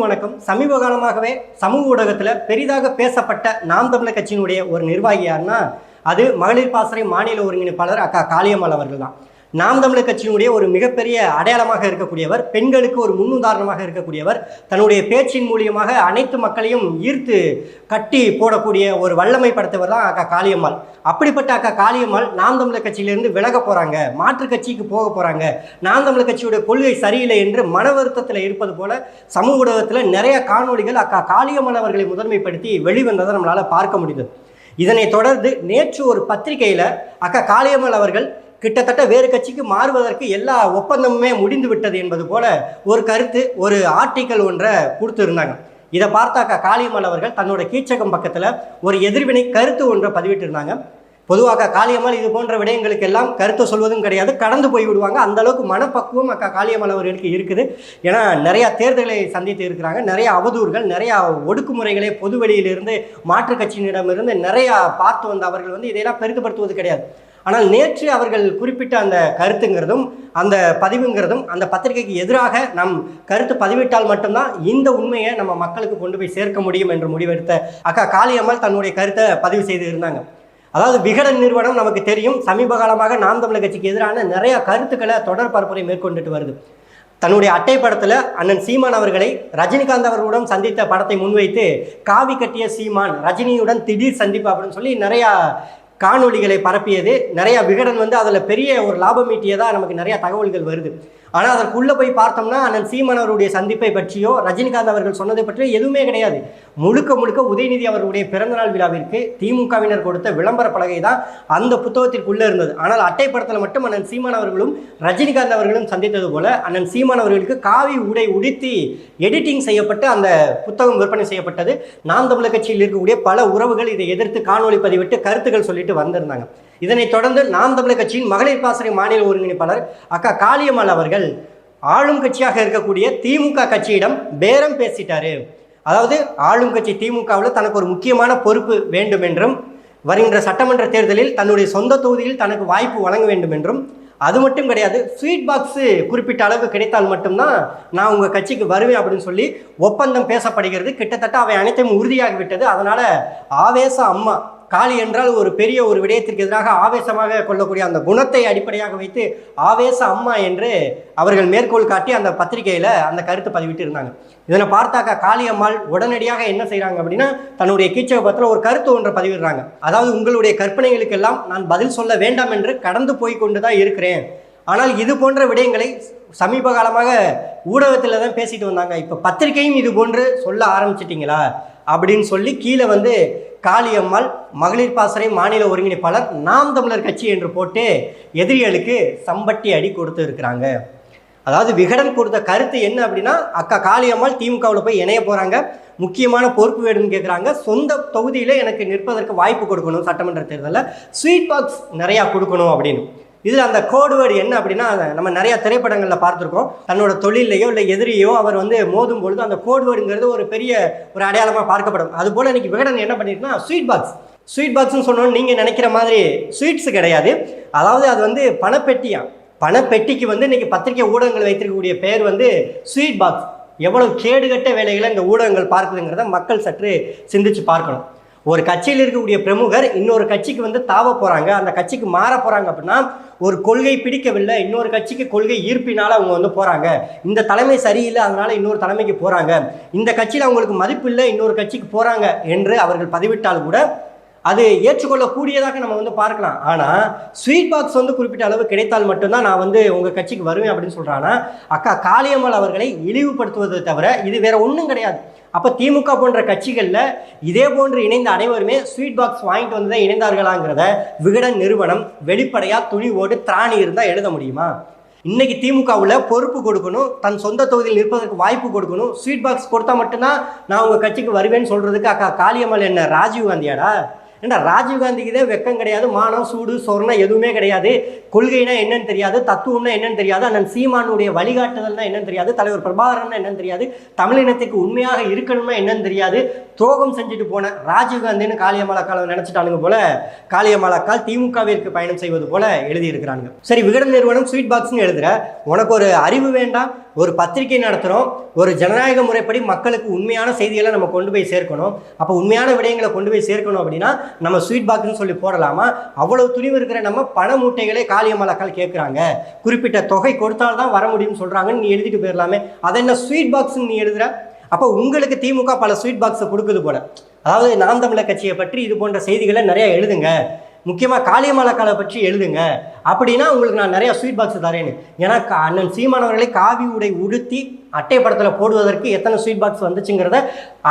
அனைவருக்கும் வணக்கம். சமீப காலமாகவே சமூக ஊடகத்தில் பெரிதாக பேசப்பட்ட நாம் தமிழர் கட்சியினுடைய ஒரு நிர்வாகி யாருன்னா அது மகளிர் பாசறை மாநில ஒருங்கிணைப்பாளர் அக்கா காளியம்மாள் அவர்கள் தான். நாம் தமிழர் கட்சியினுடைய ஒரு மிகப்பெரிய அடையாளமாக இருக்கக்கூடியவர் பெண்களுக்கு ஒரு முன்னுதாரணமாக இருக்கக்கூடியவர் தன்னுடைய பேச்சின் மூலியமாக அனைத்து மக்களையும் ஈர்த்து கட்டி போடக்கூடிய ஒரு வல்லமை படைத்தவர் தான் அக்கா காளியம்மாள். அப்படிப்பட்ட அக்கா காளியம்மாள் நாம் தமிழர் கட்சியிலிருந்து விலக போகிறாங்க மாற்று கட்சிக்கு போக போகிறாங்க நாம் தமிழர் கட்சியுடைய கொள்கை சரியில்லை என்று மன வருத்தத்தில் இருப்பது போல சமூக ஊடகத்தில் நிறைய காணொளிகள் அக்கா காளியம்மாள் அவர்களை முதன்மைப்படுத்தி வெளிவந்ததை நம்மளால் பார்க்க முடியுது இதனை தொடர்ந்து நேற்று ஒரு பத்திரிகையில் அக்கா காளியம்மாள் அவர்கள் கிட்டத்தட்ட வேறு கட்சிக்கு மாறுவதற்கு எல்லா ஒப்பந்தமுமே முடிந்து விட்டது என்பது போல ஒரு கருத்து ஒரு ஆர்டிக்கல் ஒன்றை கொடுத்துருந்தாங்க. இதை பார்த்தாக்கா காளியம்மாள் அவர்கள் தன்னோட கீச்சகம் பக்கத்தில் ஒரு எதிர்வினை கருத்து ஒன்றை பதிவிட்டிருந்தாங்க. பொதுவாக காளியம்மாள் இது போன்ற விடயங்களுக்கு எல்லாம் கருத்தை சொல்வதும் கிடையாது கடந்து போய் விடுவாங்க. அந்த அளவுக்கு மனப்பக்குவம் அக்கா காளியம்மாள் அவர்களுக்கு இருக்குது. ஏன்னா நிறையா தேர்தலை சந்தித்து இருக்கிறாங்க. நிறைய அவதூறுகள் நிறையா ஒடுக்குமுறைகளை பொது வெளியிலிருந்து மாற்றுக் கட்சியினரிடமிருந்து நிறையா பார்த்து வந்த அவர்கள் வந்து இதையெல்லாம் பெருத்துப்படுத்துவது கிடையாது. ஆனால் நேற்று அவர்கள் குறிப்பிட்ட அந்த கருத்துங்கிறதும் அந்த பதிவுங்கிறதும் அந்த பத்திரிகைக்கு எதிராக நம் கருத்து பதிவிட்டால் மட்டும்தான் இந்த உண்மையை நம்ம மக்களுக்கு கொண்டு போய் சேர்க்க முடியும் என்று முடிவெடுத்த அக்கா காளியம்மாள் தன்னுடைய கருத்தை பதிவு செய்து இருந்தாங்க. அதாவது விகடன் நிறுவனம் நமக்கு தெரியும். சமீப காலமாக நாம் தமிழர் கட்சிக்கு எதிரான நிறைய கருத்துக்களை தொடர் பரப்புரை மேற்கொண்டுட்டு வருது. தன்னுடைய அட்டை படத்தில் அண்ணன் சீமான் அவர்களை ரஜினிகாந்த் அவர்களுடன் சந்தித்த படத்தை முன்வைத்து காவி கட்டிய சீமான் ரஜினியுடன் திடீர் சந்திப்பு அப்படின்னு சொல்லி நிறையா காணொலிகளை பரப்பியது. நிறைய விகடன் வந்து அதில் பெரிய ஒரு லாபம் ஈட்டியதாக நமக்கு நிறைய தகவல்கள் வருது. ஆனால் அதற்குள்ளே போய் பார்த்தோம்னா அண்ணன் சீமான் அவருடைய சந்திப்பை பற்றியோ ரஜினிகாந்த் அவர்கள் சொன்னதை பற்றியோ எதுவுமே கிடையாது. முழுக்க முழுக்க உதயநிதி அவர்களுடைய பிறந்தநாள் விழாவிற்கு திமுகவினர் கொடுத்த விளம்பர பலகை தான் அந்த புத்தகத்திற்குள்ளே இருந்தது. ஆனால் அட்டை படத்தில் மட்டும் அண்ணன் சீமான் அவர்களும் ரஜினிகாந்த் அவர்களும் சந்தித்தது போல அண்ணன் சீமான் அவர்களுக்கு காவி உடை உடுத்தி எடிட்டிங் செய்யப்பட்டு அந்த புத்தகம் விற்பனை செய்யப்பட்டது. நாம் தமிழர் கட்சியில் இருக்கக்கூடிய பல உறவுகள் இதை எதிர்த்து காணொலி பதிவிட்டு கருத்துக்கள் சொல்லிட்டு வந்திருந்தாங்க. இதனைத் தொடர்ந்து நாம் தமிழர் கட்சியின் மகளிர் பாசறை மாநில ஒருங்கிணைப்பாளர் அக்கா காளியம்மாள் அவர்கள் ஆளும் கட்சியாக இருக்கக்கூடிய திமுக கட்சியிடம் பேரம் பேசிட்டாரு. அதாவது ஆளும் கட்சி திமுகவில் தனக்கு ஒரு முக்கியமான பொறுப்பு வேண்டும் என்றும் வருகின்ற சட்டமன்ற தேர்தலில் தன்னுடைய சொந்த தொகுதியில் தனக்கு வாய்ப்பு வழங்க வேண்டும் என்றும் அது மட்டும் கிடையாது ஸ்வீட் பாக்ஸு குறிப்பிட்ட அளவு கிடைத்தால் மட்டும்தான் நான் உங்கள் கட்சிக்கு வருவேன் அப்படின்னு சொல்லி ஒப்பந்தம் பேசப்படுகிறது. கிட்டத்தட்ட அவை அனைத்தையும் உறுதியாகிவிட்டது. அதனால் ஆவேச அம்மா காளி என்றால் ஒரு பெரிய ஒரு விடயத்திற்கு எதிராக ஆவேசமாக கொள்ளக்கூடிய அந்த குணத்தை அடிப்படையாக வைத்து ஆவேச அம்மா என்று அவர்கள் மேற்கோள் காட்டி அந்த பத்திரிகையில் அந்த கருத்து பதிவிட்டு இருந்தாங்க. இதனை பார்த்தாக்கா காளியம்மாள் உடனடியாக என்ன செய்கிறாங்க அப்படின்னா தன்னுடைய கீச்சகப்பத்தில் ஒரு கருத்து ஒன்றை பதிவிடுறாங்க. அதாவது உங்களுடைய கற்பனைகளுக்கெல்லாம் நான் பதில் சொல்ல வேண்டாம் என்று கடந்து போய் கொண்டு தான் இருக்கிறேன். ஆனால் இது போன்ற விடயங்களை சமீப காலமாக ஊடகத்தில் தான் பேசிட்டு வந்தாங்க. இப்போ பத்திரிகையும் இது போன்று சொல்ல ஆரம்பிச்சிட்டிங்களா? அப்படின்னு சொல்லி கீழே வந்து காளியம்மாள் மகளிர் பாசறை மாநில ஒருங்கிணைப்பாளர் நாம் தமிழர் கட்சி என்று போட்டு எதிரிகளுக்கு சம்பட்டி அடி கொடுத்து இருக்கிறாங்க. அதாவது விகடன் கொடுத்த கருத்து என்ன அப்படின்னா அக்கா காளியம்மாள் திமுகவில் போய் இணைய போகிறாங்க முக்கியமான பொறுப்பு வேணும்னு கேட்குறாங்க சொந்த தொகுதியில் எனக்கு நிற்பதற்கு வாய்ப்பு கொடுக்கணும் சட்டமன்ற தேர்தலில். ஸ்வீட் பாக்ஸ் நிறையா கொடுக்கணும் அப்படின்னு. இதில் அந்த கோடு வேர்டு என்ன அப்படின்னா நம்ம நிறையா திரைப்படங்களில் பார்த்துருக்கோம். தன்னோட தொழிலையோ இல்லை எதிரியோ அவர் வந்து மோதும் பொழுது அந்த கோடு வேர்டுங்கிறது ஒரு பெரிய ஒரு அடையாளமாக பார்க்கப்படும். அதுபோல் இன்றைக்கி விகடன் என்ன பண்ணியிருக்குன்னா ஸ்வீட் பாக்ஸ் ஸ்வீட் பாக்ஸ்னு சொன்னோன்னு நீங்கள் நினைக்கிற மாதிரி ஸ்வீட்ஸ் கிடையாது. அதாவது அது வந்து பணப்பெட்டியா? பணப்பெட்டிக்கு வந்து இன்றைக்கி பத்திரிகை ஊடகங்கள் வைத்திருக்கக்கூடிய பெயர் வந்து ஸ்வீட் பாக்ஸ் எவ்வளவு கேடுகட்ட வேலைகளை இந்த ஊடகங்கள் பார்க்குதுங்கிறத மக்கள் சற்று சிந்திச்சு பார்க்கணும். ஒரு கட்சியில் இருக்கக்கூடிய பிரமுகர் இன்னொரு கட்சிக்கு வந்து தாவ போகிறாங்க அந்த கட்சிக்கு மாற போகிறாங்க அப்படின்னா ஒரு கொள்கை பிடிக்கவில்லை. இன்னொரு கட்சிக்கு கொள்கை ஈர்ப்பினால் அவங்க வந்து போகிறாங்க இந்த தலைமை சரியில்லை அதனால் இன்னொரு தலைமைக்கு போகிறாங்க இந்த கட்சியில் அவங்களுக்கு மதிப்பு இல்லை இன்னொரு கட்சிக்கு போகிறாங்க என்று அவர்கள் பதிவிட்டால் கூட அது ஏற்றுக்கொள்ளக்கூடியதாக நம்ம வந்து பார்க்கலாம். ஆனால் ஸ்வீட் பாக்ஸ் வந்து குறிப்பிட்ட அளவு கிடைத்தால் மட்டும்தான் நான் வந்து உங்கள் கட்சிக்கு வருவேன் அப்படின்னு சொல்கிறான்னா அக்கா காளியம்மாள் அவர்களை இழிவுபடுத்துவதை தவிர இது வேற ஒன்றும் கிடையாது. அப்போ திமுக போன்ற கட்சிகளில் இதே போன்று இணைந்த அனைவருமே ஸ்வீட் பாக்ஸ் வாங்கிட்டு வந்து தான் இணைந்தார்களாங்கிறத விகடன் நிறுவனம் வெளிப்படையாக துணிவோடு திராணி இருந்தால் எழுத முடியுமா? இன்னைக்கு திமுகவில் பொறுப்பு கொடுக்கணும் தன் சொந்த தொகுதியில் நிற்பதற்கு வாய்ப்பு கொடுக்கணும் ஸ்வீட் பாக்ஸ் கொடுத்தா மட்டும்தான் நான் உங்கள் கட்சிக்கு வருவேன்னு சொல்கிறதுக்கு அக்கா காளியம்மாள் என்ன ராஜீவ் காந்தியாடா? ஏன்னா ராஜீவ்காந்திக்கு தான் வெக்கம் கிடையாது. மானம் சூடு சொர்ணம் எதுவுமே கிடையாது. கொள்கைனா என்னன்னு தெரியாது. தத்துவம்னா என்னன்னு தெரியாது. அண்ணன் சீமானுடைய வழிகாட்டுதல்னா என்னன்னு தெரியாது. தலைவர் பிரபாகரன் என்னன்னு தெரியாது. தமிழினத்துக்கு உண்மையாக இருக்கணும்னா என்னன்னு தெரியாது. துரோகம் செஞ்சுட்டு போன ராஜீவ்காந்தின்னு காளியம்மாளக்கால நினச்சிட்டானுங்க போல காளியமலக்கால் திமுகவிற்கு பயணம் செய்வது போல எழுதியிருக்கிறாங்க. சரி விகடன் நிறுவனம் ஸ்வீட் பாக்ஸ்னு எழுதுற உனக்கு ஒரு அறிவு வேண்டாம். ஒரு பத்திரிகை நடத்துகிறோம் ஒரு ஜனநாயக முறைப்படி மக்களுக்கு உண்மையான செய்திகளை நம்ம கொண்டு போய் சேர்க்கணும். அப்போ உண்மையான விடயங்களை கொண்டு போய் சேர்க்கணும் அப்படின்னா நம்ம ஸ்வீட் பாக்ஸ்னு சொல்லி போடலாமா? அவ்வளவு துணிவு இருக்கிற நம்ம பண மூட்டைகளே காளியம்மலாக்கள் கேட்குறாங்க குறிப்பிட்ட தொகை கொடுத்தால்தான் வர முடியும்னு சொல்கிறாங்கன்னு நீ எழுதிட்டு போயிடலாமே. அதை என்ன ஸ்வீட் பாக்ஸ்ன்னு நீ எழுதுற? அப்போ உங்களுக்கு திமுக பல ஸ்வீட் பாக்ஸை கொடுக்குது போல. அதாவது நாம் தமிழர் கட்சியை பற்றி இது போன்ற செய்திகளை நிறைய எழுதுங்க. முக்கியமாக காளியமலை காளியமாலக்காலை பற்றி எழுதுங்க. அப்படின்னா உங்களுக்கு நான் நிறையா ஸ்வீட் பாக்ஸ் தரேன்னு ஏன்னா அண்ணன் சீமானவர்களை காவி உடை உடுத்தி அட்டைப்படத்தில் போடுவதற்கு எத்தனை ஸ்வீட் பாக்ஸ் வந்துச்சுங்கிறத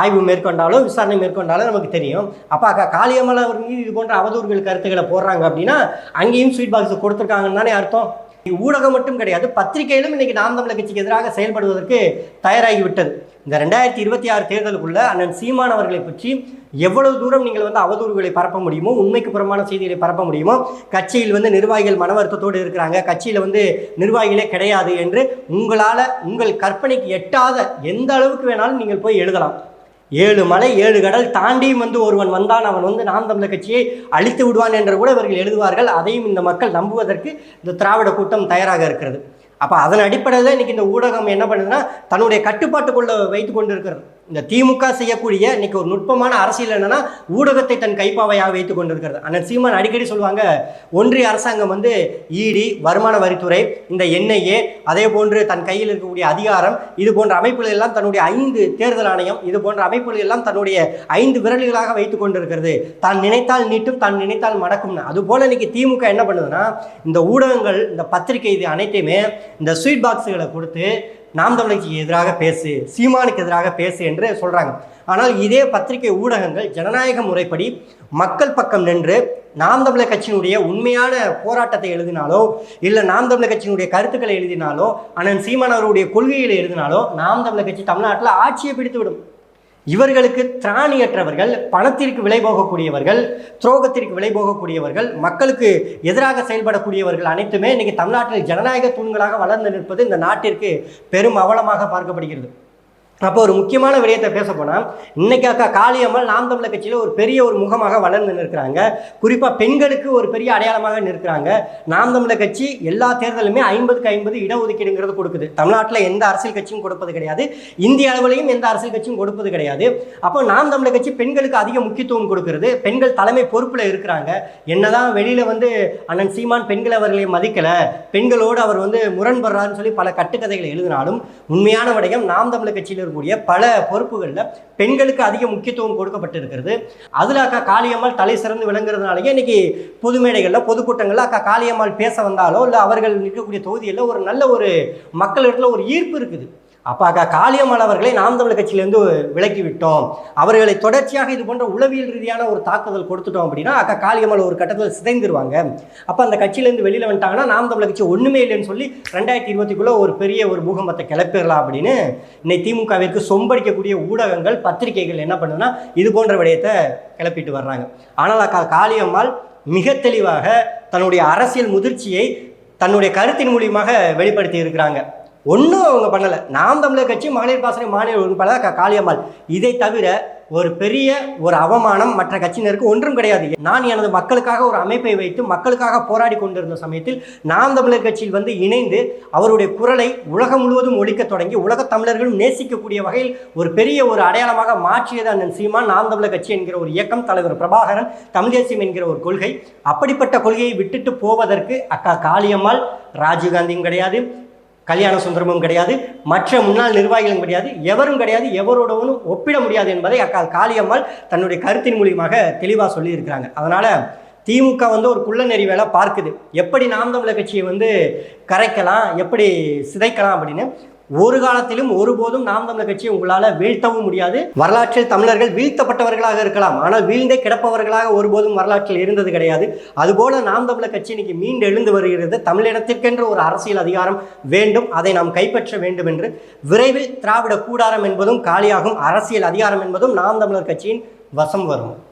ஆய்வு மேற்கொண்டாலும் விசாரணை மேற்கொண்டாலும் நமக்கு தெரியும். அப்போ அக்கா காளியமலை அவர் மீது இது போன்ற அவதூறுகள் கருத்துக்களை போடுறாங்க அப்படின்னா அங்கேயும் ஸ்வீட் பாக்ஸ் கொடுத்துருக்காங்கன்னு தானே அர்த்தம். ஊடகம் மட்டும் கிடையாது பத்திரிகையிலும் இன்னைக்கு நாம் தமிழக கட்சிக்கு எதிராக செயல்படுவதற்கு தயாராகி விட்டது. இந்த ரெண்டாயிரத்தி இருபத்தி ஆறு தேர்தலுக்குள்ள அண்ணன் சீமான் அவர்களை பற்றி எவ்வளவு தூரம் நீங்கள் வந்து அவதூறுகளை பரப்ப முடியுமோ உண்மைக்கு புறமான செய்திகளை பரப்ப முடியுமோ கட்சியில் வந்து நிர்வாகிகள் மன வருத்தத்தோடு இருக்கிறாங்க கட்சியில் வந்து நிர்வாகிகளே கிடையாது என்று உங்களால் உங்கள் கற்பனைக்கு எட்டாத எந்த அளவுக்கு வேணாலும் நீங்கள் போய் எழுதலாம். ஏழு மலை ஏழு கடல் தாண்டியும் வந்து ஒருவன் வந்தான் அவன் வந்து நாம் தமிழர் கட்சியை அழித்து விடுவான் என்று கூட இவர்கள் எழுதுவார்கள். அதையும் இந்த மக்கள் நம்புவதற்கு இந்த திராவிட கூட்டம் தயாராக இருக்கிறது. அப்போ அதன் அடிப்படையில் இன்றைக்கி இந்த ஊடகம் என்ன பண்ணுதுன்னா தன்னுடைய கட்டுப்பாட்டுக்குள்ளே வைத்து கொண்டு இருக்கிறது இந்த திமுக செய்யக்கூடிய இன்னைக்கு ஒரு நுட்பமான அரசியல் என்னன்னா ஊடகத்தை தன் கைப்பாவையாக வைத்துக் கொண்டிருக்கிறது. அண்ணன் சீமான் அடிக்கடி சொல்லுவாங்க ஒன்றிய அரசாங்கம் வந்து இடி வருமான வரித்துறை இந்த என்ஐஏ அதே போன்று தன் கையில் இருக்கக்கூடிய அதிகாரம் இது போன்ற அமைப்புகள் எல்லாம் தன்னுடைய ஐந்து தேர்தல் ஆணையம் இது போன்ற அமைப்புகள் எல்லாம் தன்னுடைய ஐந்து விரல்களாக வைத்துக் கொண்டிருக்கிறது. தான் நினைத்தால் நீட்டும் தான் நினைத்தால் மடக்கும்னு. அதுபோல் இன்னைக்கு திமுக என்ன பண்ணுதுன்னா இந்த ஊடகங்கள் இந்த பத்திரிகை இது அனைத்தையுமே இந்த ஸ்வீட் பாக்ஸுகளை கொடுத்து நாம் தமிழருக்கு எதிராக பேசு சீமானுக்கு எதிராக பேசு என்று சொல்கிறாங்க ஆனால் இதே பத்திரிகை ஊடகங்கள் ஜனநாயக முறைப்படி மக்கள் பக்கம் நின்று நாம் தமிழர் கட்சியினுடைய உண்மையான போராட்டத்தை எழுதினாலோ இல்லை நாம் தமிழர் கட்சியினுடைய கருத்துக்களை எழுதினாலோ அண்ணன் சீமான் அவருடைய கொள்கைகளை எழுதினாலோ நாம் தமிழர் கட்சி தமிழ்நாட்டில் ஆட்சியை பிடித்து விடும் இவர்களுக்கு திராணியற்றவர்கள் பணத்திற்கு விலை போகக்கூடியவர்கள் துரோகத்திற்கு விலை போகக்கூடியவர்கள் மக்களுக்கு எதிராக செயல்படக்கூடியவர்கள் அனைத்துமே இன்னைக்கு தமிழ்நாட்டில் ஜனநாயக தூண்களாக வளர்ந்து நிற்பது இந்த நாட்டிற்கு பெரும் அவலமாக பார்க்கப்படுகிறது. அப்போ ஒரு முக்கியமான விடயத்தை பேச போனால் இன்னைக்கு அக்கா காளியம்மாள் நாம் தமிழர் கட்சியில் ஒரு பெரிய ஒரு முகமாக வளர்ந்து நிற்கிறாங்க. குறிப்பாக பெண்களுக்கு ஒரு பெரிய அடையாளமாக நிற்கிறாங்க. நாம் தமிழர் கட்சி எல்லா தேர்தலுமே ஐம்பதுக்கு ஐம்பது இடஒதுக்கீடுங்கிறது கொடுக்குது. தமிழ்நாட்டில் எந்த அரசியல் கட்சியும் கொடுப்பது கிடையாது. இந்திய அளவிலையும் எந்த அரசியல் கட்சியும் கொடுப்பது கிடையாது. அப்போ நாம் தமிழர் கட்சி பெண்களுக்கு அதிக முக்கியத்துவம் கொடுக்கிறது. பெண்கள் தலைமை பொறுப்பில் இருக்கிறாங்க. என்னதான் வெளியில் வந்து அண்ணன் சீமான் பெண்கள் அவர்களை மதிக்கலை. பெண்களோடு அவர் வந்து முரண்படுறாருன்னு சொல்லி பல கட்டுக்கதைகளை எழுதினாலும் உண்மையான விடயம் நாம் தமிழர் கட்சியில் இருக்கக்கூடிய பல பொறுப்புகளில் பெண்களுக்கு அதிக முக்கியத்துவம் கொடுக்கப்பட்டிருக்கிறது. அதில் அக்கா காளியம்மாள் தலை சிறந்து விளங்குறதுனாலேயே இன்னைக்கு பொது மேடைகளில் பொதுக்கூட்டங்களில் அக்கா காளியம்மாள் பேச வந்தாலோ இல்லை அவர்கள் நிற்கக்கூடிய தொகுதியில் ஒரு நல்ல ஒரு மக்களிடத்தில் ஒரு ஈர்ப்பு இருக்குது. அப்போ அக்கா காளியம்மாள் அவர்களை நாம் தமிழர் கட்சியிலேருந்து விலக்கிவிட்டோம். அவர்களை தொடர்ச்சியாக இது போன்ற உளவியல் ரீதியான ஒரு தாக்குதல் கொடுத்துட்டோம் அப்படின்னா அக்கா காளியம்மாள் ஒரு கட்டத்தில் சிதைந்துருவாங்க. அப்போ அந்த கட்சியிலேருந்து வெளியில் வந்துட்டாங்கன்னா நாம் தமிழர் கட்சி ஒன்றுமே இல்லைன்னு சொல்லி ரெண்டாயிரத்தி இருபத்திக்குள்ளே ஒரு பெரிய ஒரு பூகம்பத்தை கிளப்பிடலாம் அப்படின்னு இன்னைக்கு திமுகவிற்கு சொம்படிக்கக்கூடிய ஊடகங்கள் பத்திரிகைகள் என்ன பண்ணுதுன்னா இது போன்ற விடயத்தை கிளப்பிட்டு வர்றாங்க. ஆனால் அக்கா காளியம்மாள் மிக தெளிவாக தன்னுடைய அரசியல் முதிர்ச்சியை தன்னுடைய கருத்தின் மூலியமாக வெளிப்படுத்தி இருக்கிறாங்க. ஒன்றும் அவங்க பண்ணலை. நாம் தமிழர் கட்சி மாநில பாசனை மாநில உறுப்பினர் க- காளியம்மாள். இதை தவிர ஒரு பெரிய ஒரு அவமானம் மற்ற கட்சியினருக்கு ஒன்றும் கிடையாது. நான் எனது மக்களுக்காக ஒரு அமைப்பை வைத்து மக்களுக்காக போராடி கொண்டிருந்த சமயத்தில் நாம் தமிழர் கட்சியில் வந்து இணைந்து அவருடைய குரலை உலகம் முழுவதும் ஒழிக்க தொடங்கி உலகத் தமிழர்களும் நேசிக்கக்கூடிய வகையில் ஒரு பெரிய ஒரு அடையாளமாக மாற்றியது அண்ணன் சீமான் நாம் தமிழர் கட்சி என்கிற ஒரு இயக்கம் தலைவர் பிரபாகரன் தமிழ் தேசியம் என்கிற ஒரு கொள்கை. அப்படிப்பட்ட கொள்கையை விட்டுட்டு போவதற்கு அக்கா காளியம்மாள் ராஜீவ்காந்தியும் கிடையாது. கல்யாண சுந்தரமும் கிடையாது மற்ற முன்னாள் நிர்வாகிகளும் கிடையாது எவரும் கிடையாது எவரோடவனும் ஒப்பிட முடியாது என்பதை அக்கா காளியம்மாள் தன்னுடைய கருத்தின் மூலியமாக தெளிவாக சொல்லியிருக்கிறாங்க. அதனால் திமுக வந்து ஒரு குள்ள நெறி வேலை பார்க்குது. எப்படி நாம் தமிழர் கட்சியை வந்து கரைக்கலாம் எப்படி சிதைக்கலாம் அப்படின்னு ஒரு காலத்திலும் ஒருபோதும் நாம் தமிழர் கட்சியை உங்களால் வீழ்த்தவும் முடியாது. வரலாற்றில் தமிழர்கள் வீழ்த்தப்பட்டவர்களாக இருக்கலாம். ஆனால் வீழ்ந்தே கிடப்பவர்களாக ஒருபோதும் வரலாற்றில் இருந்தது கிடையாது. அதுபோல நாம் தமிழர் கட்சி இன்னைக்கு மீண்டு எழுந்து வருகிறது. தமிழினத்திற்கென்று ஒரு அரசியல் அதிகாரம் வேண்டும். அதை நாம் கைப்பற்ற வேண்டும் என்று. விரைவில் திராவிட கூடாரம் என்பதும் காலியாகும். அரசியல் அதிகாரம் என்பதும் நாம் தமிழர் கட்சியின் வசம் வரும்.